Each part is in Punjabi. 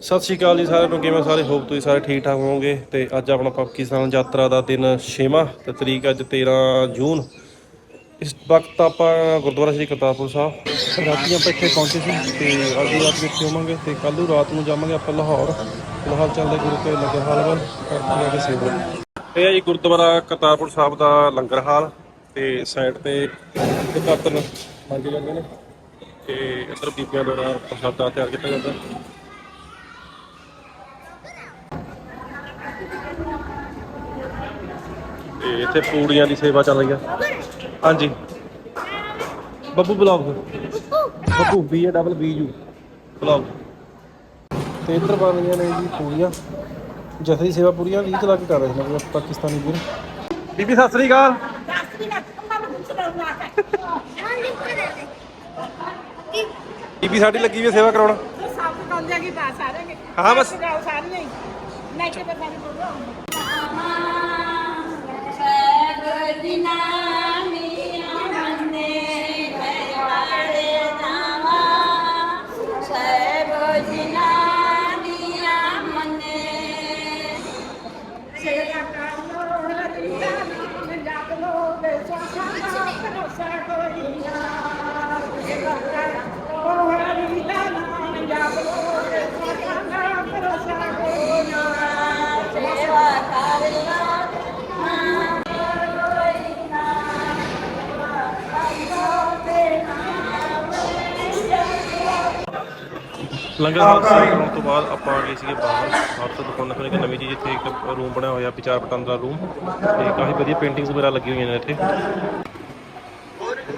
ਸਤਿ ਸ਼੍ਰੀ ਅਕਾਲ ਜੀ ਸਾਰਿਆਂ ਨੂੰ, ਕਿਵੇਂ ਸਾਰੇ? ਹੋਪ ਤੁਸੀਂ ਸਾਰੇ ਠੀਕ ਠਾਕ ਹੋਵੋਗੇ। ਤੇ ਅੱਜ ਆਪਣਾ ਪਾਕਿਸਤਾਨ ਯਾਤਰਾ ਦਾ ਦਿਨ ਛੇਵਾਂ, ਤੇ ਤਰੀਕ ਅੱਜ 13 ਜੂਨ। ਇਸ ਵਕਤ ਆਪਾਂ ਗੁਰਦੁਆਰਾ ਸ੍ਰੀ ਕਰਤਾਰਪੁਰ ਸਾਹਿਬ। ਰਾਤੀ ਆਪਾਂ ਇੱਥੇ ਪਹੁੰਚੇ ਸੀ, ਤੇ ਅੱਜ ਦੀ ਰਾਤ ਵਿੱਚ ਹੋਵਾਂਗੇ, ਤੇ ਕੱਲ੍ਹ ਨੂੰ ਰਾਤ ਨੂੰ ਜਾਵਾਂਗੇ ਆਪਾਂ ਲਾਹੌਰ। ਲਾਹੌਰ ਚੱਲਦੇ ਗੁਰੂ ਕੇ ਲੰਗਰ ਵੱਲ ਕਰਕੇ ਜਾ ਸੇਵਾ। ਇਹ ਹੈ ਜੀ ਗੁਰਦੁਆਰਾ ਕਰਤਾਰਪੁਰ ਸਾਹਿਬ ਦਾ ਲੰਗਰ ਹਾਲ ਤੇ ਸਾਈਡ ਤੇ ਇਕੱਤਰ ਮੰਗੇ ਜਾਂਦੇ ਨੇ ਤੇ ਇੱਧਰ ਬੀਬੀਆਂ ਦੁਆਰਾ ਪ੍ਰਸ਼ਾਦਾ ਤਿਆਰ ਕੀਤਾ ਜਾਂਦਾ। ਤੇ ਇੱਥੇ ਪੂੜੀਆਂ ਦੀ ਸੇਵਾ ਚੱਲ ਰਹੀ ਆ। ਹਾਂਜੀ। Babbu blog. Babbu B A double B U blog. ਤੇ ਇੱਧਰ ਬਣ ਰਹੀਆਂ ਨੇ ਜੀ ਪੂੜੀਆਂ। ਜਥੇ ਦੀ ਸੇਵਾ ਪੂਰੀਆਂ 20 ਲਾ ਕੇ ਕਰ ਰਹੇ ਨੇ ਪਾਕਿਸਤਾਨੀ ਵੀਰ। ਬੀਬੀ, ਸਤਿ ਸ੍ਰੀ ਅਕਾਲ। ਬੀਬੀ, ਸਾਡੀ ਲੱਗੀ ਵੀ ਸੇਵਾ ਕਰਾਉਣ। ਹਾਂ, ਬਸ। ਲੰਗਰ ਹਾਲ ਤੋਂ ਤੋਂ ਬਾਅਦ ਆਪਾਂ ਆ ਗਏ ਸੀਗੇ ਬਾਹਰ। ਬਾਹਰ ਤੋਂ ਦੁਕਾਨ ਖੋਲ੍ਹ ਕੇ ਨਵੀਂ ਜੀ ਇੱਥੇ ਇੱਕ ਰੂਮ ਬਣਿਆ ਹੋਇਆ ਵਿਚਾਰ ਪਟਨ ਦਾ ਰੂਮ ਤੇ ਕਾਫੀ ਵਧੀਆ ਪੇਂਟਿੰਗਸ ਵਗੈਰਾ ਲੱਗੀਆਂ ਹੋਈਆਂ ਨੇ ਇੱਥੇ।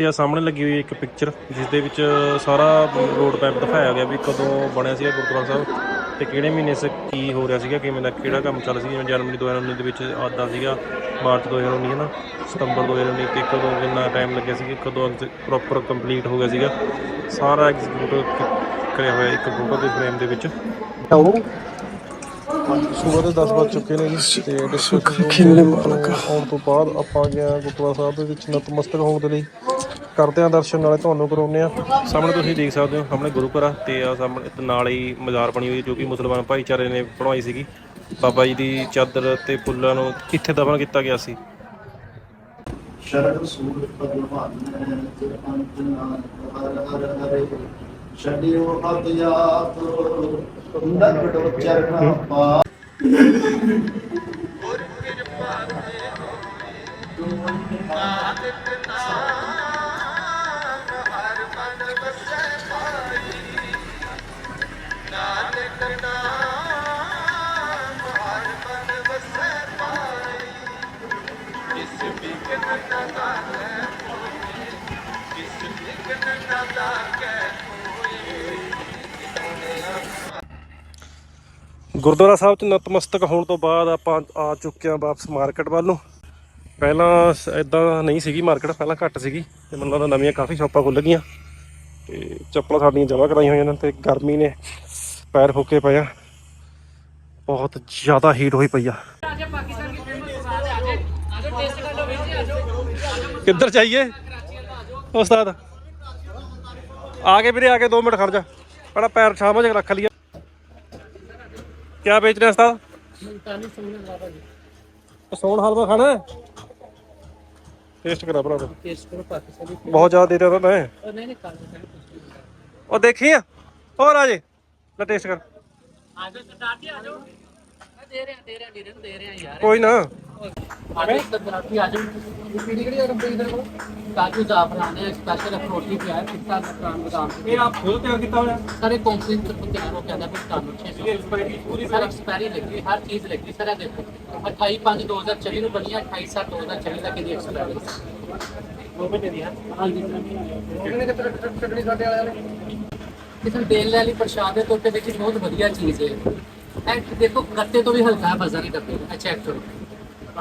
ਤੇ ਆ ਸਾਹਮਣੇ ਲੱਗੀ ਹੋਈ ਇੱਕ ਪਿਕਚਰ ਜਿਸ ਦੇ ਵਿੱਚ ਸਾਰਾ ਰੋਡ ਮੈਪ ਦਿਖਾਇਆ ਗਿਆ ਵੀ ਕਦੋਂ ਬਣਿਆ ਸੀਗਾ ਗੁਰਦੁਆਰਾ ਸਾਹਿਬ ਤੇ ਕਿਹੜੇ ਮਹੀਨੇ 'ਚ ਕੀ ਹੋ ਰਿਹਾ ਸੀਗਾ ਕਿਵੇਂ ਦਾ ਕਿਹੜਾ ਕੰਮ ਚੱਲ ਸੀ ਜਿਵੇਂ ਜਨਵਰੀ 2019 ਦੇ ਵਿੱਚ ਆਦਾ ਸੀਗਾ ਮਾਰਚ 2019 ਹੈ ਨਾ ਸਤੰਬਰ 2019 ਤੇ ਕਦੋਂ ਕਿੰਨਾ ਟਾਈਮ ਲੱਗਿਆ ਸੀ ਕਦੋਂ ਪ੍ਰੋਪਰ ਕੰਪਲੀਟ ਹੋ ਗਿਆ ਸੀਗਾ ਸਾਰਾ ਐਗਜ਼ੀਕਿਊਟ ਕਰਿਆ ਹੋਇਆ ਇੱਕ ਫੋਟੋ ਦੇ ਫਰੇਮ ਦੇ ਵਿੱਚ। ਸਵੇਰ ਦੇ 10 ਵੱਜ ਚੁੱਕੇ ਨੇ ਜੀ ਤੇ ਡਿਸਕਸ਼ਨ ਆਉਣ ਤੋਂ ਬਾਅਦ ਆਪਾਂ ਗਿਆ ਗੁਰਦੁਆਰਾ ਸਾਹਿਬ ਦੇ ਵਿੱਚ ਨਤਮਸਤਕ ਹੋਣ ਦੇ ਲਈ। ਕਰਦੇ ਆ ਦਰਸ਼ਨ ਨਾਲੇ ਤੁਹਾਨੂੰ ਕਰਾਉਂਦੇ ਆ। ਸਾਹਮਣੇ ਤੁਸੀਂ ਦੇਖ ਸਕਦੇ ਹੋ ਸਾਹਮਣੇ ਗੁਰੂ ਘਰ ਆ ਤੇ ਆ ਸਾਹਮਣੇ ਤੇ ਨਾਲ ਹੀ ਮਜ਼ਾਰ ਬਣੀ ਹੋਈ ਜੋ ਕਿ ਮੁਸਲਮਾਨ ਭਾਈਚਾਰੇ ਨੇ ਬਣਵਾਈ ਸੀਗੀ। ਬਾਬਾ ਜੀ ਦੀ ਚਾਦਰ ਤੇ ਫੁੱਲਾਂ ਨੂੰ ਇੱਥੇ ਦਫਨ ਕੀਤਾ ਗਿਆ ਸੀ। ਸ਼ਰਣ ਸੂਰ ਭਗਵਾਨ ਤੇ ਅੰਤ ਨਾਮ ਹਰ ਹਰ ਹਰੇ ਛੜਿਓ ਹੱਥ ਜਾਤ ਨਗੜੋ ਚਰਨਾ ਪਾ ਗੁਰਦੁਆਰਾ ਸਾਹਿਬ ਚ ਨਤਮਸਤਕ ਹੋਣ ਤੋਂ ਬਾਅਦ ਆਪਾਂ ਆ ਚੁੱਕੇ ਆ ਵਾਪਸ ਮਾਰਕੀਟ ਵੱਲ ਨੂੰ। ਪਹਿਲਾਂ ਇਦਾਂ ਨਹੀਂ ਸੀਗੀ ਮਾਰਕੀਟ, ਪਹਿਲਾਂ ਘੱਟ ਸੀਗੀ ਤੇ ਮੈਨੂੰ ਲੱਗਦਾ ਨਵੀਆਂ ਕਾਫੀ ਸ਼ਾਪਾਂ ਖੁੱਲ ਗਈਆਂ। ਤੇ ਚੱਪਲਾਂ ਸਾਡੀਆਂ ਜਮ੍ਹਾਂ ਕਰਾਈਆਂ ਹੋਈਆਂ ਨੇ ਤੇ ਗਰਮੀ ਨੇ ਪੈਰ ਫੁੱਕੇ ਪਏ ਆ। ਬਹੁਤ ਜ਼ਿਆਦਾ ਹੀਟ ਹੋਈ ਪਈ ਆ। ਕਿੱਧਰ ਚਾਹੀਏ ਉਸਤਾਦ। ਆ ਕੇ ਵੀਰੇ, ਆ ਕੇ 2 ਮਿੰਟ ਖੜ ਜਾ। ਪਹਿਲਾਂ ਪੈਰ ਛਾਵਾਂ 'ਚ ਰੱਖ ਲਿਆ ਕਿਆ ਵੇਚ ਰਿਹਾ ਉਸਤਾਦ? ਸੋਨ ਹਲਵਾ ਖਾਣਾ ਟੇਸਟ ਕਰਾ ਭਰਾ ਬਹੁਤ ਜ਼ਿਆਦਾ ਦੇ ਰਿਹਾ ਮੈਂ ਉਹ ਦੇਖੀ ਆ? ਹੋਰ ਆ ਜੇ। ਲੈ ਟੇਸਟ ਕਰ। ਕੋਈ ਨਾ। ਆਟੇ ਦਾ ਗਰਾਫੀ ਆ ਜਾਓ। ਪੀੜੀ ਕਿਹੜੀ ਆਟਮ ਪਈ ਤੇਰੇ ਕੋਲ? ਕਾਜੂ ਜ਼ਾਫਰਾਨ ਹੈ ਸਪੈਸ਼ਲ ਫਰੋਟੀ ਪਿਆ ਹੈ ਪਿਸਤਾ ਬਦਾਮ ਬਦਾਮ ਇਹ ਆਪ ਖੁਦ ਤਿਆਰ ਕੀਤਾ ਹੋਇਆ? ਸਾਰੇ ਕੰਪਨੀ ਤੋਂ ਤਿਆਰ ਹੋ ਕੇ ਆਉਂਦਾ ਕੁਝ ਤੁਹਾਨੂੰ 600 ਐਕਸਪਾਇਰੀ ਪੂਰੀ ਸਰ ਐਕਸਪਾਇਰੀ ਲੱਗੀ ਹਰ ਚੀਜ਼ ਲੱਗੀ। ਸਰ ਦੇਖੋ 28 5 2024 ਨੂੰ ਬਣੀ ਹੈ 28 7 2024 ਤੱਕ ਦੀ ਐਕਸਪਾਇਰੀ ਦੋ ਮਹੀਨੇ ਦੀ ਹੈ ਹਾਂਜੀ ਕਿੰਨੇ ਕਿ ਟੱਕੜੀ ਸਾਡੇ ਵਾਲਿਆਂ ਨੇ? ਕਿਸੇ ਨੂੰ ਦੇਣ ਵਾਲੀ ਪ੍ਰਸ਼ਾਦ ਦੇ ਤੌਰ ਤੇ ਵਿੱਚ ਬਹੁਤ ਵਧੀਆ ਚੀਜ਼ ਹੈ। ਇਹ ਦੇਖੋ ਗੱਤੇ ਤੋਂ ਵੀ ਹਲਕਾ ਹੈ ਬਾਜ਼ਾਰੀ ਡੱਬੇ ਇਹ ਚੈੱਕ ਕਰੋ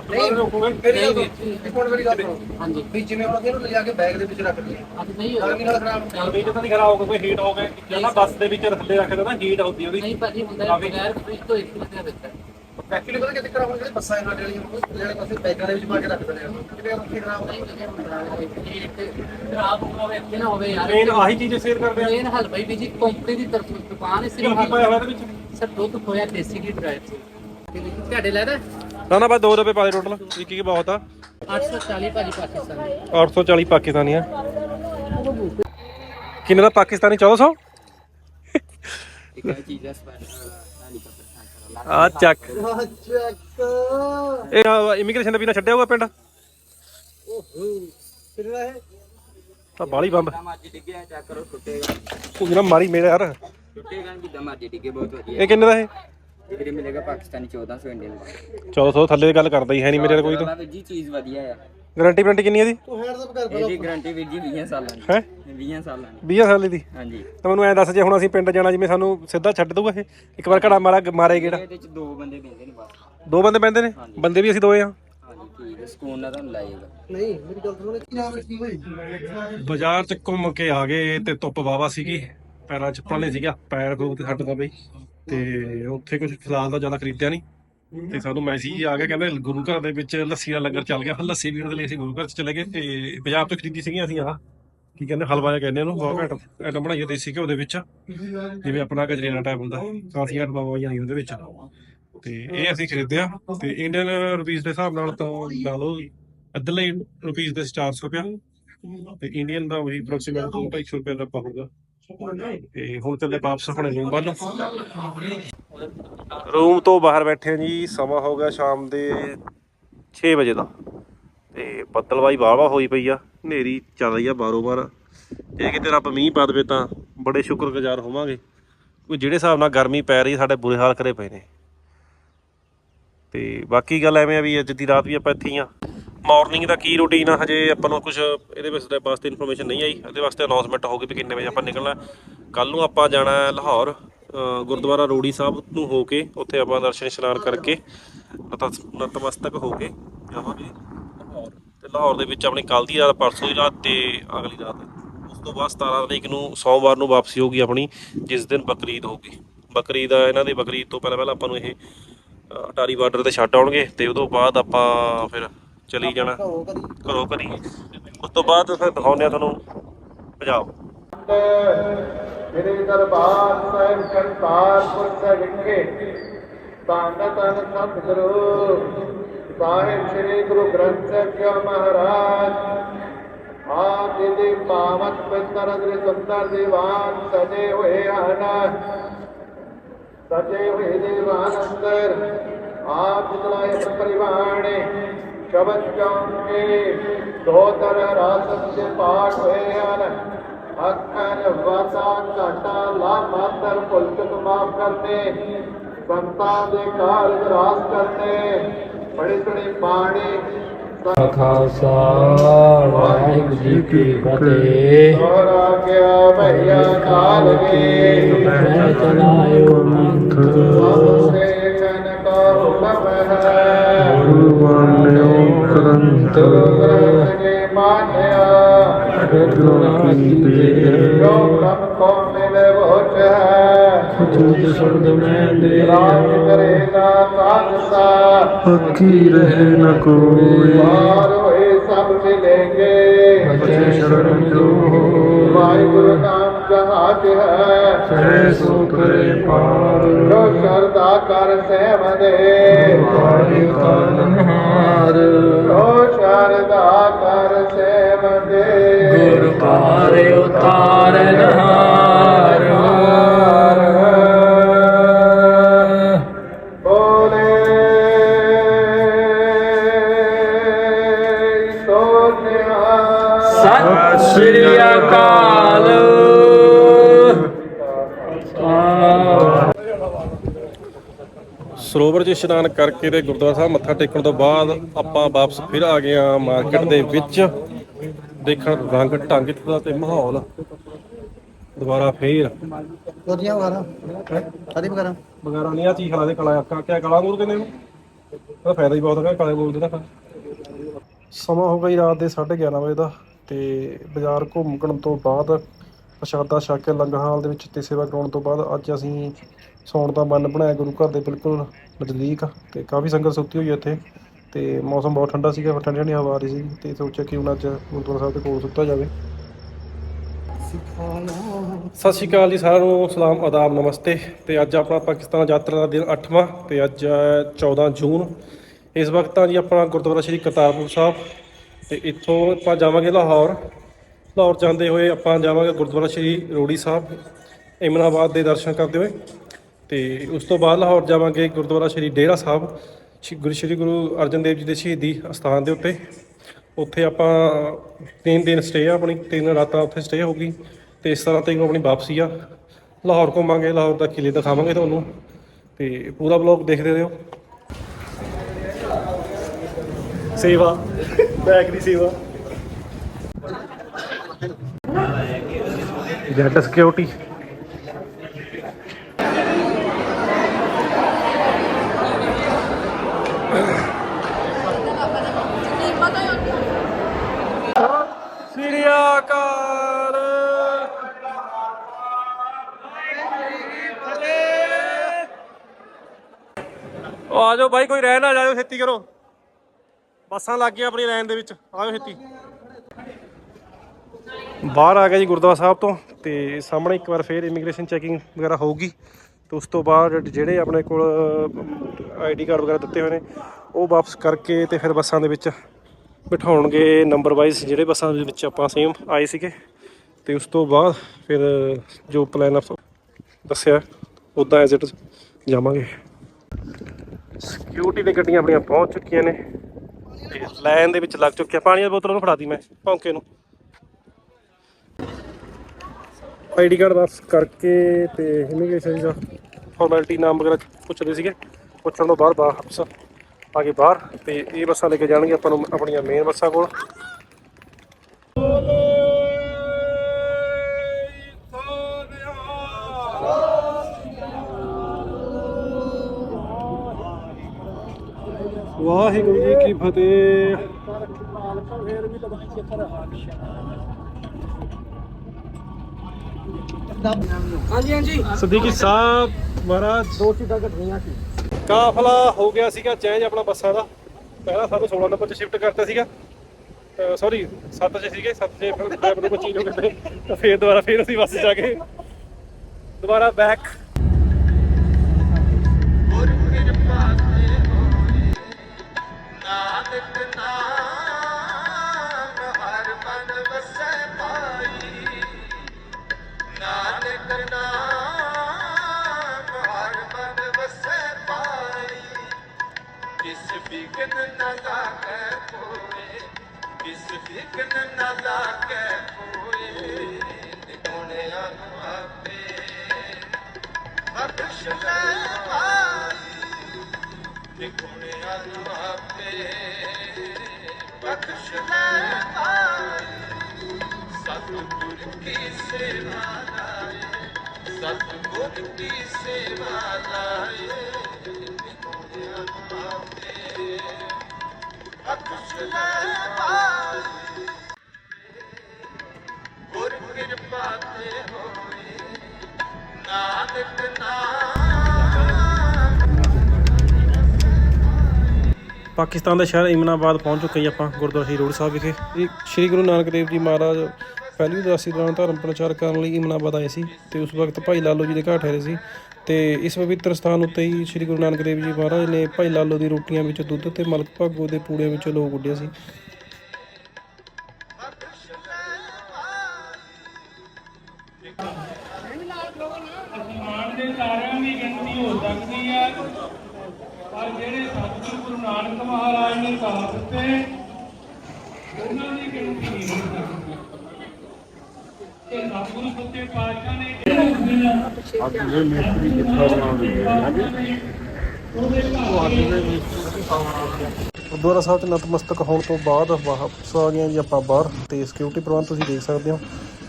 ਨਹੀਂ ਰੋਕੋਗੇ ਨਹੀਂ ਵੀਰ ਜੀ। ਇੱਕ ਮਿੰਟ ਮੇਰੀ ਗੱਲ ਸੁਣੋ ਹਾਂਜੀ। ਵੀ ਜਿਵੇਂ ਹੁਣ ਇਹਨੂੰ ਲਿਜਾ ਕੇ ਬੈਗ ਦੇ ਵਿੱਚ ਰੱਖ ਲਈਏ। ਅੱਜ ਨਹੀਂ ਗਰਮੀ ਨਾਲ ਖਰਾਬ। ਵੀ ਜਦੋਂ ਨਹੀਂ ਖਰਾਬ ਹੋਊਗਾ ਕੋਈ ਹੀਟ ਹੋ ਗਿਆ। ਜਿਹੜਾ ਬੱਸ ਦੇ ਵਿੱਚ ਥੱਲੇ ਰੱਖਦਾ ਨਾ ਹੀਟ ਹੁੰਦੀ ਉਹਦੀ। ਨਹੀਂ ਭਾਜੀ ਹੁੰਦਾ ਹੈ ਬਗੈਰ ਫ੍ਰਿਜ ਤੋਂ ਇੱਕ ਮਿੰਟ ਦੇ ਵਿੱਚ ਐਕਚੁਅਲੀ ਪਤਾ ਕਿਤੇ ਖਰਾਬ ਹੋ ਜਿਹੜੇ ਬੱਸਾਂ ਇਹਨਾਂ ਵਾਲੀਆਂ ਉਹ ਜਿਹੜੇ ਪਾਸੇ ਬੈਗਾਂ ਦੇ ਵਿੱਚ ਪਾ ਕੇ ਰੱਖ ਦਿੰਦੇ ਆ। ਕਿਤੇ ਉੱਥੇ ਖਰਾਬ ਨਹੀਂ ਨਹੀਂ ਹੁੰਦਾ ਹੈ ਖਰਾਬ ਹੋਵੇ ਇੱਥੇ ਨਾ ਹੋਵੇ ਯਾਰ ਮੇਨ ਆਹੀ ਚੀਜ਼ ਸੇਲ ਕਰਦੇ ਆ। ਮੇਨ ਹਲਵਾਈ ਵੀ ਜੀ ਕੰਪਨੀ ਦੀ ਤਰਫ ਤੋਂ ਦੁਕਾਨ ਹੈ ਕੀ ਸਿਰਫ ਕੀ ਪਾਇਆ ਹੋਇਆ ਇਹਦੇ ਵਿੱਚ? ਸਰ ਦੁੱਧ ਖੋਇਆ ਦੇਸੀ ਘੀ ਡਰਾਈ ਤੁਹਾਡੇ ਲੈਦਾ ਨਾ ਨਾ ਬਸ 2 ਰੁਪਏ ਪਾ ਦੇ ਟੋਟਲ ਇੱਕ ਇੱਕ ਬਹੁਤ ਆ। 840 ਭਾਜੀ ਪਾਕਿਸਤਾਨੀ। 840 ਪਾਕਿਸਤਾਨੀਆਂ ਕਿੰਨੇ ਦਾ? ਪਾਕਿਸਤਾਨੀ 1400 ਆ ਚੱਕ। ਚੱਕ। ਇਹ ਇਮੀਗ੍ਰੇਸ਼ਨ ਦਾ ਬਿਨਾ ਛੱਡਿਆ ਹੋਊਗਾ ਪਿੰਡ? ਕਿੰਨਾ ਇਹ? ਤਾਂ ਬਾਲੀ ਬੰਬ। ਮਰਜ਼ੀ ਡਿੱਗਿਆ ਚੈੱਕ ਕਰੋ ਟੁੱਟੇਗਾ ਤੂੰ ਜਿਹੜਾ ਮਾਰੀ ਮੇਰੇ ਯਾਰ। ਟੁੱਟੇਗਾ ਨਹੀਂ ਜਿੱਦਾਂ ਮਰਜ਼ੀ ਡਿੱਗੇ ਬਹੁਤ ਵਧੀਆ। ਇਹ ਕਿੰਨੇ ਦਾ ਇਹ? ਇਹ ਵੀਰੇ ਮਿਲੇਗਾ ਪਾਕਿਸਤਾਨੀ 1400 ਇੰਡੀਅਨ ਦਾ। 1400 ਥੱਲੇ ਦੀ ਗੱਲ ਕਰਦਾ ਹੀ ਹੈ ਨਹੀਂ ਮੇਰੇ ਨਾਲ ਕੋਈ ਤਾਂ। ਜੀ ਚੀਜ਼ ਵਧੀਆ ਆ। ਗਾਰੰਟੀ ਵਾਰੰਟੀ ਕਿੰਨੀ ਹੈ ਦੀ ਤੂੰ ਹੈਂਡਸ ਅਪ ਕਰ ਇਹਦੀ ਗਾਰੰਟੀ ਵੀਰ ਜੀ 20 ਸਾਲਾਂ ਦੀ। ਹੈ? 20 ਸਾਲਾਂ ਦੀ। 20 ਸਾਲ ਦੀ। ਹਾਂਜੀ। ਤਾਂ ਮੈਨੂੰ ਐ ਦੱਸ ਜੇ ਹੁਣ ਅਸੀਂ ਪਿੰਡ ਜਾਣਾ ਜਿਵੇਂ ਸਾਨੂੰ ਸਿੱਧਾ ਛੱਡ ਦੂਗਾ ਇਹ? ਇੱਕ ਵਾਰ ਘੜਾ ਮਾਰਾ ਮਾਰੇ ਗੇੜਾ ਇਹਦੇ ਚ ਦੋ ਬੰਦੇ ਬੈਂਦੇ ਨੇ ਬਸ। ਦੋ ਬੰਦੇ ਪੈਂਦੇ ਨੇ? ਬੰਦੇ ਵੀ ਅਸੀਂ ਦੋਏ ਆ। ਹਾਂਜੀ ਠੀਕ ਹੈ। ਸਕੂਨ ਨਾਲ ਤੁਹਾਨੂੰ ਲਾਏਗਾ ਬਾਜ਼ਾਰ ਚ ਘੁੰਮ ਕੇ ਆ ਗਏ ਤੇ ਧੁੱਪ ਵਾਵਾ ਸੀਗੀ। ਪੈਰਾਂ ਚ ਨਹੀਂ ਸੀਗਾ ਪੈਰ ਖੂਬ ਤੇ ਹੱਟਦਾ ਬਈ ਤੇ ਉੱਥੇ ਕੁਝ ਫਿਲਹਾਲ ਤਾਂ ਜ਼ਿਆਦਾ ਖਰੀਦਿਆ ਨਹੀਂ। ਤੇ ਸਾਨੂੰ ਮੈਸੇਜ ਆ ਗਿਆ ਕਹਿੰਦੇ ਗੁਰੂ ਘਰ ਦੇ ਵਿੱਚ ਲੱਸੀ ਦਾ ਲੰਗਰ ਚੱਲ ਗਿਆ। ਫਿਰ ਲੱਸੀ ਪੀਣ ਦੇ ਲਈ ਅਸੀਂ ਗੁਰੂ ਘਰ ਚ ਚਲੇ ਗਏ ਤੇ ਪੰਜਾਬ ਤੋਂ ਖਰੀਦੀ ਸੀਗੀਆਂ ਅਸੀਂ ਆਹ। ਕੀ ਕਹਿੰਦੇ ਹਲਵਾ ਜਿਹਾ ਕਹਿੰਦੇ ਉਹਨੂੰ ਬਹੁਤ ਘੱਟ ਆਈਟਮ ਬਣਾਈਏ ਦੇਸੀ ਘਿਓ ਦੇ ਵਿੱਚ। ਜਿਵੇਂ ਆਪਣਾ ਗਜਰੇਲਾ ਟਾਈਪ ਹੁੰਦਾ ਕਾਫੀ ਆਈਟਮਾਂ ਪਾਈਆਂ ਸੀ ਉਹਦੇ ਵਿੱਚ। ਤੇ ਇਹ ਅਸੀਂ ਖਰੀਦਿਆ ਤੇ ਇੰਡੀਅਨ ਰੁਪੀਸ ਦੇ ਹਿਸਾਬ ਨਾਲ ਤਾਂ ਲਾ ਲਓ ਅੱਧਲੇ ਰੁਪੀਸ ਦੇ 400 ਰੁਪਇਆ। ਤੇ ਇੰਡੀਅਨ ਦਾ ਉਹੀ ਅਪਰੋਕਸੀਮੇਟ 250 ਰੁਪਏ ਦਾ ਪਾਊਗਾ ਤੇ ਹੁਣ ਚੱਲੇ ਵਾਪਸ ਆਪਣੇ ਰੂਮ ਵੱਲ ਰੂਮ ਤੋਂ ਬਾਹਰ ਬੈਠੇ ਜੀ ਸਮਾਂ ਹੋ ਗਿਆ ਸ਼ਾਮ ਦੇ 6 ਵਜੇ ਦਾ। ਤੇ ਬੱਦਲਵਾਈ ਵਾਵਾ ਹੋਈ ਪਈ ਆ, ਹਨੇਰੀ ਚੱਲ ਰਹੀ ਆ ਬਾਰੋ ਬਾਰ। ਜੇ ਕਿਤੇ ਰੱਬ ਮੀਂਹ ਪਾ ਦੇਵੇ ਤਾਂ ਬੜੇ ਸ਼ੁਕਰਗੁਜ਼ਾਰ ਹੋਵਾਂਗੇ। ਕੋਈ ਜਿਹੜੇ ਹਿਸਾਬ ਨਾਲ ਗਰਮੀ ਪੈ ਰਹੀ, ਸਾਡੇ ਬੁਰੇ ਹਾਲ ਕਰੇ ਪਏ ਨੇ। ਤੇ ਬਾਕੀ ਗੱਲ ਐਵੇਂ ਆ ਵੀ ਅੱਜ ਦੀ ਰਾਤ ਵੀ ਆਪਾਂ ਇੱਥੇ ਹੀ ਆ। ਮਾਰਨਿੰਗ ਦਾ ਕੀ ਰੂਟੀਨ ਆ? ਹਜੇ ਆਪਾਂ ਨੂੰ ਕੁਝ ਇਹਦੇ ਵਿੱਚ ਦੇ ਵਾਸਤੇ ਇਨਫੋਰਮੇਸ਼ਨ ਨਹੀਂ ਆਈ। ਇਹਦੇ ਵਾਸਤੇ ਅਨਾਉਂਸਮੈਂਟ ਹੋ ਗਈ ਵੀ ਕਿੰਨੇ ਵਜੇ ਆਪਾਂ ਨਿਕਲਣਾ। ਕੱਲ ਨੂੰ ਆਪਾਂ ਜਾਣਾ ਲਾਹੌਰ ਗੁਰਦੁਆਰਾ ਰੋੜੀ ਸਾਹਿਬ ਨੂੰ ਹੋ ਕੇ, ਉੱਥੇ ਆਪਾਂ ਦਰਸ਼ਨ ਇਸ਼ਨਾਨ ਕਰਕੇ ਨਤਸ- ਨਤਮਸਤਕ ਹੋ ਕੇ ਜਾਵਾਂਗੇ। ਲਾਹੌਰ ਦੇ ਵਿੱਚ ਆਪਣੀ ਕੱਲ ਦੀ ਰਾਤ, ਪਰਸੋਂ ਦੀ ਰਾਤ ਤੇ ਅਗਲੀ ਰਾਤ। ਉਸ ਤੋਂ ਬਾਅਦ 17 ਤਰੀਕ ਨੂੰ ਸੋਮਵਾਰ ਨੂੰ ਵਾਪਸੀ ਹੋਊਗੀ ਆਪਣੀ, ਜਿਸ ਦਿਨ ਬਕਰੀਦ ਹੋਊਗੀ। ਬਕਰੀਦ, ਇਹਨਾਂ ਦੇ ਬਕਰੀਦ ਤੋਂ ਪਹਿਲਾਂ ਪਹਿਲਾਂ ਆਪਾਂ ਨੂੰ ਇਹ ਅਟਾਰੀ ਬਾਰਡਰ ਤੇ ਛੱਡ ਆਉਣਗੇ ਤੇ ਉਦੋਂ ਬਾਅਦ ਆਪਾਂ ਫਿਰ ਚਲੀ ਜਾਣਾ। ਘਰੋਂ ਘਰੀ। ਉਸ ਤੋਂ ਬਾਅਦ ਫਿਰ ਦਿਖਾਉਂਦੇ ਆ ਤੁਹਾਨੂੰ ਪੰਜਾਬ। ਮੇਰੇ ਦਰਬਾਰ ਸਾਹਿਬ ਕਰਤਾਰਪੁਰ ਸਾਹਿਬ ਵਿਖੇ। ਧੰਨ ਧੰਨ ਸਤਿਗੁਰੂ। ਸਾਹਿਬ ਸ੍ਰੀ ਗੁਰੂ ਗ੍ਰੰਥ ਸਾਹਿਬ ਜੀ ਮਹਾਰਾਜ। ਆਪ ਜੀ ਦੇ ਪਾਵਨ ਪਵਿੱਤਰ ਅਗਰੇ ਸੁੰਦਰ ਦੀਵਾਨ ਸਜੇ ਹੋਏ ਹਨ। ਸਜੇ ਹੋਏ ਦੀਵਾਨ ਅੰਦਰ ਆਪ ਜਲਾਏ ਪਰਿਵਾਣੇ ਸ਼ਬਦ ਚੌਂਕੇ ਦੋ ਤਰ ਰਾਸਤ ਦੇ ਪਾਠ ਹੋਏ ਹਨ। ਅੱਖਰ ਵਾਸਾ ਘਾਟਾ ਲਾ ਮਾਤਰ ਭੁੱਲ ਮਾਫ ਕਰਨੇ ਸੰਤਾਂ ਦੇ ਕਾਰਜ ਰਾਸ ਕਰਨੇ ਬੜੀ ਸੋਹਣੀ ਬਾਣੀ ਖਾਲਸਾ ਵਾਹਿਗੁਰੂ ਜੀ ਕੀ ਫਤਿਹ। ਦੋਹਰਾ ਗਿਆ ਭਈਆ ਕਾਲ ਕੀ ਮੈਂ ਚਲਾਇਓ ਮੰਤਰ ਸੇ ਜਨ ਕੋ ਹੁਕਮ ਹੈ ਗੁਰੂ ਵਾਲਿਓ ਕਰੰਤ ਜੀ ਮਾਨਿਆ। ਗੁਰੂ ਕੀਤੇ ਜੋ ਪ੍ਰਭ ਕੋ ਮਿਲੇ ਜੁਦ ਸੁਰਦ ਮੈਂ ਦੇ ਰਾਮ ਕਰੇਗਾ ਕਾਗਸਾ ਪੱਕੀ ਰਹੇ ਨ ਕੋਈ। ਪਾਰ ਹੋਏ ਸਭ ਮਿਲੇਗੇ ਬਚੇ ਸ਼ਰਨ ਜੋ ਵਾਹਿਗੁਰੂ ਨਾਮ ਜਹਾਜ ਹੈ ਸਹਿ ਸੋ ਕਰੇ ਪਾਰ। ਜੋ ਸ਼ਰਦਾ ਕਰ ਸਹਿਵਦੇ ਵਾਹਿ ਕਾਲਨਹਾਰ ਜੋ ਸ਼ਰਦਾ ਕਰ ਸਹਿਵਦੇ ਗੁਰ ਪਾਰ ਉਤਾਰਨ ਹਾਰ। ਇਸ਼ਨਾਨ ਕਰਕੇ ਤੇ ਗੁਰਦੁਆਰਾ ਸਾਹਿਬ ਮੱਥਾ ਟੇਕਣ ਤੋਂ ਬਾਅਦ ਆਪਾਂ ਵਾਪਸ ਫਿਰ ਆ ਗਏ ਆ ਮਾਰਕੀਟ ਦੇ ਵਿੱਚ। ਦੇਖਣ ਰੰਗ ਢੰਗ ਦਾ ਤੇ ਮਾਹੌਲ। ਦੁਬਾਰਾ ਫੇਰ। ਉਹਦੀਆਂ ਵਗਾਰਾ? ਸਾਡੀ ਵਗਾਰਾ? ਬਗਾਰਾ ਨਹੀਂ ਆ ਚੀਜ਼ ਖਲਾ ਦੇ ਕਲਾ ਅੱਖਾਂ ਕਿਆ ਕਲਾ ਨੂਰ ਕਹਿੰਦੇ ਨੂੰ ਉਹਦਾ ਫਾਇਦਾ ਹੀ ਬਹੁਤ ਹੈ ਕਾਲੇ ਬੋਲਦੇ ਨਾ ਸਮਾਂ ਹੋ ਗਿਆ ਜੀ ਰਾਤ ਦੇ 11:30 ਵਜੇ ਦਾ ਤੇ ਬਾਜ਼ਾਰ ਘੁੰਮਣ ਤੋਂ ਬਾਅਦ ਪ੍ਰਸ਼ਾਦਾ ਛਕ ਕੇ ਲੰਗਰ ਹਾਲ ਦੇ ਵਿੱਚ ਤੇ ਸੇਵਾ ਕਰਾਉਣ ਤੋਂ ਬਾਅਦ ਅੱਜ ਅਸੀਂ ਸੌਣ ਦਾ ਮਨ ਬਣਾਇਆ ਗੁਰੂ ਘਰ ਦੇ ਬਿਲਕੁਲ ਨਜ਼ਦੀਕ ਤੇ ਕਾਫੀ ਸੰਗਤ ਸੁੱਤੀ ਹੋਈ ਹੈ ਇੱਥੇ ਤੇ ਮੌਸਮ ਬਹੁਤ ਠੰਡਾ ਸੀਗਾ, ਠੰਡੀ ਠੰਡੀ ਹਵਾ ਆ ਰਹੀ ਸੀ ਤੇ ਸੋਚਿਆ ਕਿ ਹੁਣ ਅੱਜ ਗੁਰਦੁਆਰਾ ਸਾਹਿਬ ਦੇ ਕੋਲ ਸੁੱਤਾ ਜਾਵੇ। ਸਤਿ ਸ਼੍ਰੀ ਅਕਾਲ ਜੀ ਸਾਰਿਆਂ ਨੂੰ, ਸਲਾਮ, ਆਦਾਬ, ਨਮਸਤੇ। ਤੇ ਅੱਜ ਆਪਣਾ ਪਾਕਿਸਤਾਨ ਯਾਤਰਾ ਦਾ ਦਿਨ 8ਵਾਂ ਤੇ ਅੱਜ ਹੈ 14 ਜੂਨ। ਇਸ ਵਕਤ ਤਾਂ ਜੀ ਆਪਣਾ ਗੁਰਦੁਆਰਾ ਸ਼੍ਰੀ ਕਰਤਾਰਪੁਰ ਸਾਹਿਬ ਤੇ ਇੱਥੋਂ ਆਪਾਂ ਜਾਵਾਂਗੇ ਲਾਹੌਰ। ਲਾਹੌਰ ਜਾਂਦੇ ਹੋਏ ਆਪਾਂ ਜਾਵਾਂਗੇ ਗੁਰਦੁਆਰਾ ਸ਼੍ਰੀ ਰੋੜੀ ਸਾਹਿਬ, ਇਮਨਾਬਾਦ ਦੇ ਦਰਸ਼ਨ ਕਰਦੇ ਹੋਏ। ਤੇ ਉਸ ਤੋਂ ਬਾਅਦ ਲਾਹੌਰ ਜਾਵਾਂਗੇ ਗੁਰਦੁਆਰਾ ਸ਼੍ਰੀ ਡੇਰਾ ਸਾਹਿਬ, ਸ਼੍ਰੀ ਗੁਰੂ ਸ਼੍ਰੀ ਗੁਰੂ ਅਰਜਨ ਦੇਵ ਜੀ ਦੇ ਸ਼ਹੀਦੀ ਅਸਥਾਨ ਦੇ ਉੱਤੇ। ਉੱਥੇ ਆਪਾਂ ਤਿੰਨ ਦਿਨ ਸਟੇ ਆ ਆਪਣੀ, ਤਿੰਨ ਰਾਤਾਂ ਉੱਥੇ ਸਟੇ ਹੋਗੀ ਤੇ ਇਸ ਤਰ੍ਹਾਂ ਤੇ ਆਪਣੀ ਵਾਪਸੀ ਆ। ਲਾਹੌਰ ਘੁੰਮਾਂਗੇ, ਲਾਹੌਰ ਦਾ ਕਿਲੇ ਦਿਖਾਵਾਂਗੇ ਤੁਹਾਨੂੰ ਤੇ ਪੂਰਾ ਬਲੌਗ ਦੇਖਦੇ ਰਹੋ। ਸੇਵਾ, ਬੈਗ ਦੀ ਸੇਵਾ। ਜੈਟ ਸਿਕਿਉਰਿਟੀ ਸ੍ਰੀ ਅਕਾਲ ਉਹ ਬਾਈ, ਕੋਈ ਰਹਿ ਨਾ ਜਾਇਓ ਛੇਤੀ ਕਰੋ। ਬੱਸਾਂ ਲੱਗ ਗਈਆਂ ਆਪਣੀ ਲਾਈਨ ਦੇ ਵਿੱਚ। ਆਇਓ ਛੇਤੀ ਬਾਹਰ ਆ ਗਿਆ ਜੀ ਗੁਰਦੁਆਰਾ ਸਾਹਿਬ ਤੋਂ ਤੇ ਸਾਹਮਣੇ ਇੱਕ ਵਾਰ ਫੇਰ ਇਮੀਗ੍ਰੇਸ਼ਨ ਚੈਕਿੰਗ ਵਗੈਰਾ ਹੋਊਗੀ। ਤੇ ਉਸ ਤੋਂ ਬਾਅਦ ਜਿਹੜੇ ਆਪਣੇ ਕੋਲ ਆਈਡੀ ਕਾਰਡ ਵਗੈਰਾ ਦਿੱਤੇ ਹੋਏ ਨੇ, ਉਹ ਵਾਪਸ ਕਰਕੇ ਤੇ ਫਿਰ ਬੱਸਾਂ ਦੇ ਵਿੱਚ ਬਿਠਾਉਣਗੇ ਨੰਬਰ ਵਾਈਜ਼ ਜਿਹੜੇ ਬੱਸਾਂ ਦੇ ਵਿੱਚ ਆਪਾਂ ਸੇਮ ਆਏ ਸੀਗੇ। ਤੇ ਉਸ ਤੋਂ ਬਾਅਦ ਫਿਰ ਜੋ ਪਲਾਨ ਦੱਸਿਆ ਉਦਾਂ ਐਜ਼ ਇਟ ਜਾਵਾਂਗੇ। ਸਿਕਿਉਰਿਟੀ ਦੀਆਂ ਗੱਡੀਆਂ ਆਪਣੀਆਂ ਪਹੁੰਚ ਚੁੱਕੀਆਂ ਨੇ। ਤੇ ਲਾਈਨ ਦੇ ਵਿੱਚ ਲੱਗ ਚੁੱਕਿਆ। ਪਾਣੀ ਦੀ ਬੋਤਲ ਉਹਨੂੰ ਫੜਾਤੀ ਮੈਂ ਭੌਂਕੇ ਨੂੰ। ਆਈਡੀ ਕਾਰਡ ਵਾਪਸ ਕਰਕੇ ਤੇ ਇਮੀਗ੍ਰੇਸ਼ਨ ਦਾ ਫਾਰਮੈਲਿਟੀ ਨਾਮ ਵਗੈਰਾ ਪੁੱਛਦੇ ਸੀਗੇ। ਪੁੱਛਣ ਤੋਂ ਬਾਅਦ ਵਾਪਸ ਆ ਗਏ ਬਾਹਰ ਤੇ ਇਹ ਬੱਸਾਂ ਲੈ ਕੇ ਜਾਣਗੇ ਆਪਾਂ ਨੂੰ ਆਪਣੀਆਂ ਮੇਨ ਬੱਸਾਂ ਕੋਲ। ਵਾਹਿਗੁਰੂ ਜੀ ਕੀ ਫਤਿਹ। ਹਾਂਜੀ ਹਾਂਜੀ। ਸਦੀਕੀ ਸਾਹਿਬ ਮਹਾਰਾਜ। ਦੋ ਸੀਟਾਂ ਘਟਣੀਆਂ ਸੀ। ਕਾਫਲਾ ਹੋ ਗਿਆ ਸੀਗਾ ਚੇਂਜ ਆਪਣਾ ਬੱਸਾਂ ਦਾ। ਪਹਿਲਾਂ ਸਾਨੂੰ 16 ਨੰਬਰ 'ਚ ਸ਼ਿਫਟ ਕਰਤਾ ਸੀਗਾ। ਸੌਰੀ 7 'ਚ ਸੀਗੇ 7 'ਚ ਫਿਰ ਡਰਾਈਵਰ ਨੂੰ ਚੇਂਜ ਹੋ ਗਏ ਤਾਂ ਫੇਰ ਦੁਬਾਰਾ ਫੇਰ ਅਸੀਂ ਬੱਸ 'ਚ ਜਾ ਕੇ ਦੁਬਾਰਾ ਬੈਕ ਬਿਗਨ ਨ ਲਾਗੈ ਕੋਏ ਨਿਗੁਣ ਅਨੁਆਪੇ ਬਖਸ਼ ਲੈ ਪਾਈ ਨਿਗੁਣ ਅਨੁਆਪੇ ਬਖਸ਼ ਲੈ ਪਾਈ ਸਤਿਗੁਰ ਕੀ ਸੇਵਾ ਲਾਏ, ਸਤਿਗੁਰ ਕੀ ਸੇਵਾ ਲਾਏ ਨਿਗੁਣ ਅਨੁਆਪੇ ਕਿਰਪਾ ਹੋਏ ਨਾਨਕ ਨਾਮ ਪਾਕਿਸਤਾਨ ਦਾ ਸ਼ਹਿਰ ਇਮਨਾਬਾਦ ਪਹੁੰਚ ਚੁੱਕੇ ਹਾਂ ਆਪਾਂ, ਗੁਰਦੁਆਰਾ ਸ਼੍ਰੀ ਰੋਡ ਸਾਹਿਬ ਵਿਖੇ। ਇਹ ਸ਼੍ਰੀ ਗੁਰੂ ਨਾਨਕ ਦੇਵ ਜੀ ਮਹਾਰਾਜ ਪਹਿਲੀ ਉਦਾਸੀ ਦੌਰਾਨ ਧਰਮ ਪ੍ਰਚਾਰ ਕਰਨ ਲਈ ਇਮਨਾਬਾਦ ਆਏ ਸੀ ਤੇ ਉਸ ਵਕਤ ਭਾਈ ਲਾਲੋ ਜੀ ਦੇ ਘਰ ਠਹਿਰੇ ਸੀ ਤੇ ਇਸ ਪਵਿੱਤਰ ਸਥਾਨ ਉੱਤੇ ਹੀ ਸ਼੍ਰੀ ਗੁਰੂ ਨਾਨਕ ਦੇਵ ਜੀ ਮਹਾਰਾਜ ਨੇ ਭਾਈ ਲਾਲੋ ਦੀ ਰੋਟੀਆਂ ਵਿੱਚ ਦੁੱਧ ਤੇ ਮਲਕ ਭਾਗੋ ਦੇ ਪੂੜਿਆਂ ਵਿੱਚੋਂ ਲੋਕ ਉੱਡਿਆ ਸੀ। ਜਿਹੜੇ ਸਤਿਗੁਰੂ ਗੁਰੂ ਨਾਨਕ ਮਹਾਰਾਜ ਨੇ ਤਾਰ ਦਿੱਤੇ ਉਹਨਾਂ ਦੀ ਗਿਣਤੀ ਨਹੀਂ ਹੋ ਸਕਦੀ ਤੇ ਸਤਿਗੁਰੂ ਸੱਚੇ ਪਾਤਸ਼ਾਹ ਨੇ ਗੁਰਦੁਆਰਾ ਸਾਹਿਬ 'ਚ ਨਤਮਸਤਕ ਹੋਣ ਤੋਂ ਬਾਅਦ ਵਾਪਸ ਆ ਗਏ ਜੀ ਆਪਾਂ ਬਾਹਰ ਤੇ ਸਿਕਿਉਰਿਟੀ ਪ੍ਰਬੰਧ ਤੁਸੀਂ ਦੇਖ ਸਕਦੇ ਹੋ।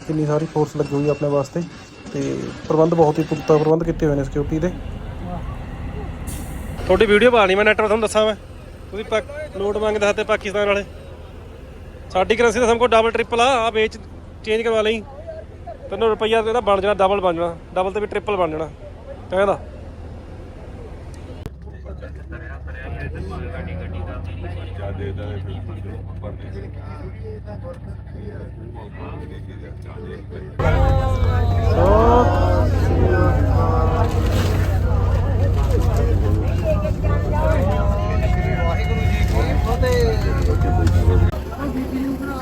ਕਿੰਨੀ ਸਾਰੀ ਫੋਰਸ ਲੱਗੀ ਹੋਈ ਆਪਣੇ ਵਾਸਤੇ ਤੇ ਪ੍ਰਬੰਧ ਬਹੁਤ ਹੀ ਪੁਖਤਾ ਪ੍ਰਬੰਧ ਕੀਤੇ ਹੋਏ ਨੇ ਸਿਕਿਉਰਿਟੀ ਦੇ। ਤੁਹਾਡੀ ਵੀਡੀਓ ਪਾਣੀ ਮੈਂ ਨੈਟ 'ਤੇ ਤੁਹਾਨੂੰ ਦੱਸਾਂ ਮੈਂ। ਤੁਸੀਂ ਪਾਕ ਨੋਟ ਮੰਗਦੇ ਹੱਥੇ ਪਾਕਿਸਤਾਨ ਵਾਲੇ। ਸਾਡੀ ਕਰੰਸੀ ਦਾ ਸਭ ਕੋ ਡਬਲ ਟ੍ਰਿਪਲ ਆ ਆ ਵੇਚ ਚੇਂਜ ਕਰਵਾ ਲਈ। ਤੈਨੂੰ ਰੁਪਈਆ ਇਹਦਾ ਬਣ ਜਾਣਾ ਡਬਲ ਬਣ ਜਾਣਾ। ਡਬਲ ਤੇ ਵੀ ਟ੍ਰਿਪਲ ਬਣ ਜਾਣਾ। ਕਹਿੰਦਾ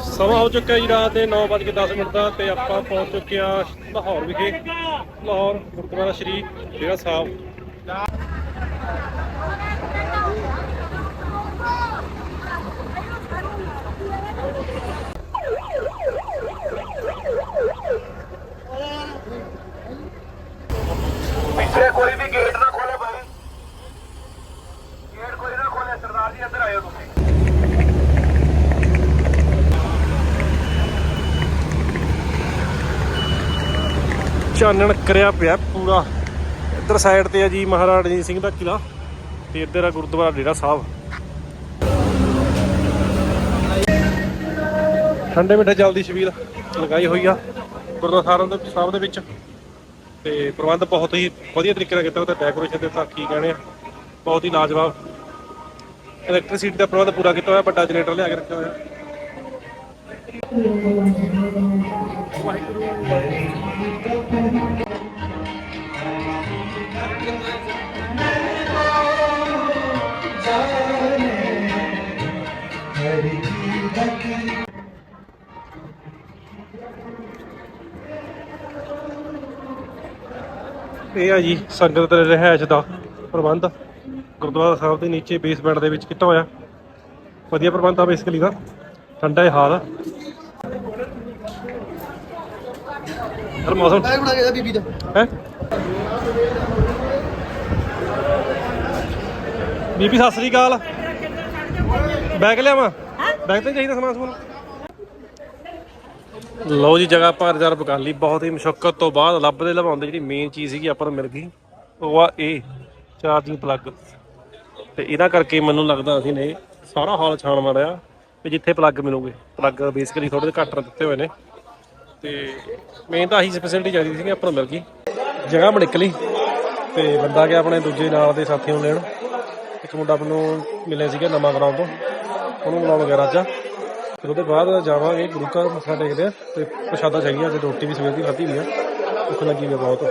ਸਮਾਂ ਹੋ ਚੁੱਕਿਆ ਜੀ ਰਾਤ ਦੇ 9:10 ਮਿੰਟ ਦਾ ਤੇ ਆਪਾਂ ਪਹੁੰਚ ਚੁੱਕੇ ਆ ਲਾਹੌਰ ਵਿਖੇ। ਲਾਹੌਰ ਗੁਰਦੁਆਰਾ ਸ਼੍ਰੀ ਡੇਰਾ ਸਾਹਿਬ ਪਿੱਛੇ ਕੋਈ ਵੀ ਗੇਟ ਨਾ ਖੋਲੇ ਭਾਈ ਗੇਟ ਕੋਈ ਨਾ ਖੋਲੇ ਸਰਦਾਰ ਜੀ ਇੱਧਰ ਆਇਓ ਤੁਸੀਂ ਚਾਨਣ ਕਰਿਆ ਪਿਆ ਪੂਰਾ। ਇੱਧਰ ਸਾਈਡ ਤੇ ਆ ਜੀ ਮਹਾਰਾਜਾ ਰਣਜੀਤ ਸਿੰਘ ਦਾ ਕਿਲਾ ਤੇ ਇੱਧਰ ਆ ਗੁਰਦੁਆਰਾ ਡੇਰਾ ਸਾਹਿਬ। ਠੰਡੇ ਮਿੱਠੇ ਜਲਦੀ ਛਬੀਲ ਲਗਾਈ ਹੋਈ ਆ ਗੁਰਦੁਆਰਾ ਸਾਹਿਬ ਦੇ ਸਾਹਿਬ ਦੇ ਵਿੱਚ। ਤੇ ਪ੍ਰਬੰਧ ਬਹੁਤ ਹੀ ਵਧੀਆ ਤਰੀਕੇ ਨਾਲ ਕੀਤਾ ਉਹਦਾ ਡੈਕੋਰੇਸ਼ਨ ਤੇ ਤਾਂ ਕੀ ਕਹਿਣੇ ਆ। ਬਹੁਤ ਹੀ ਲਾਜਵਾਬ। ਇਲੈਕਟ੍ਰਿਸਿਟੀ ਦਾ ਪ੍ਰਬੰਧ ਪੂਰਾ ਕੀਤਾ ਹੋਇਆ, ਵੱਡਾ ਜਨਰੇਟਰ ਲਿਆ ਕੇ ਰੱਖਿਆ ਹੋਇਆ। ਇਹ ਆ ਜੀ ਸੰਗਤ ਦੇ ਰਹਿائش ਦਾ ਪ੍ਰਬੰਧ। ਗੁਰਦੁਆਰਾ ਸਾਹਿਬ ਦੇ ਨੀਚੇ ਬੇਸਮੈਂਟ ਦੇ ਵਿੱਚ ਕੀਤਾ ਹੋਇਆ। ਵਧੀਆ ਪ੍ਰਬੰਧ ਆ ਬੇਸਿਕਲੀ ਦਾ। ਠੰਡਾ ਹੀ ਹਾਲ ਆ। ਹਰ ਮੌਸਮ। ਇਹ ਬਣਾ ਕੇ ਬੀਬੀ ਦਾ। ਹੈ? ਬੀਬੀ ਸਤਿ ਸ੍ਰੀ ਅਕਾਲ। ਬੈਗ ਲਿਆਵਾਂ? ਬੈਗ ਤੇ ਚਾਹੀਦਾ ਸਮਾਨ ਸਮੂਨ। ਲਓ ਜੀ ਜਗ੍ਹਾ ਆਪਾਂ ਰਿਜ਼ਰਵ ਕਰ ਲਈ। ਬਹੁਤ ਹੀ ਮੁਸ਼ਕਲ ਤੋਂ ਬਾਅਦ ਲੱਭਦੇ ਲਵਾਉਂਦੇ ਜਿਹੜੀ ਮੇਨ ਚੀਜ਼ ਸੀਗੀ ਆਪਾਂ ਨੂੰ ਮਿਲ ਗਈ। ਉਹ ਆ ਇਹ ਚਾਰਜਿੰਗ ਪਲੱਗ ਤੇ ਇਹਦਾ ਕਰਕੇ ਮੈਨੂੰ ਲੱਗਦਾ ਅਸੀਂ ਨੇ ਸਾਰਾ ਹਾਲ ਛਾਣ ਮਾਰਿਆ ਵੀ ਜਿੱਥੇ ਪਲੱਗ ਮਿਲੂਗੇ। ਪਲੱਗ ਬੇਸਿਕਲੀ ਥੋੜੇ ਜਿਹੇ ਘੱਟ ਦਿੱਤੇ ਹੋਏ ਨੇ। ਤੇ ਮੇਨ ਤਾਂ ਆਹੀ ਫੈਸਿਲਿਟੀ ਚਾਹੀਦੀ ਸੀ ਆਪਾਂ ਨੂੰ ਮਿਲ ਗਈ। ਜਗ੍ਹਾ ਬਣ ਨਿਕਲੀ ਤੇ ਬੰਦਾ ਗਿਆ ਆਪਣੇ ਦੂਜੇ ਨਾਲ ਦੇ ਸਾਥੀਆਂ ਨੂੰ ਲੈਣ। ਇੱਕ ਮੁੰਡਾ ਮੈਨੂੰ ਮਿਲਿਆ ਸੀਗਾ ਨਵਾਂ ਗਰਾਊਂਡ ਤੋਂ, ਉਹਨੂੰ ਮਿਲਾਉਣ ਵਗੈਰਾ ਅੱਜ ਫਿਰ ਉਹਦੇ ਬਾਅਦ ਜਾਵਾਂਗੇ, ਗੁਰੂ ਘਰ ਮੱਥਾ ਟੇਕਦੇ ਆ, ਤੇ ਪ੍ਰਸ਼ਾਦਾ ਚਾਹੀਦਾ ਤੇ ਰੋਟੀ ਵੀ ਸਵੇਰ ਦੀ ਖਾਧੀ ਹੋਈ ਆ, ਭੁੱਖ ਲੱਗੀ ਹੋਈ ਬਹੁਤ।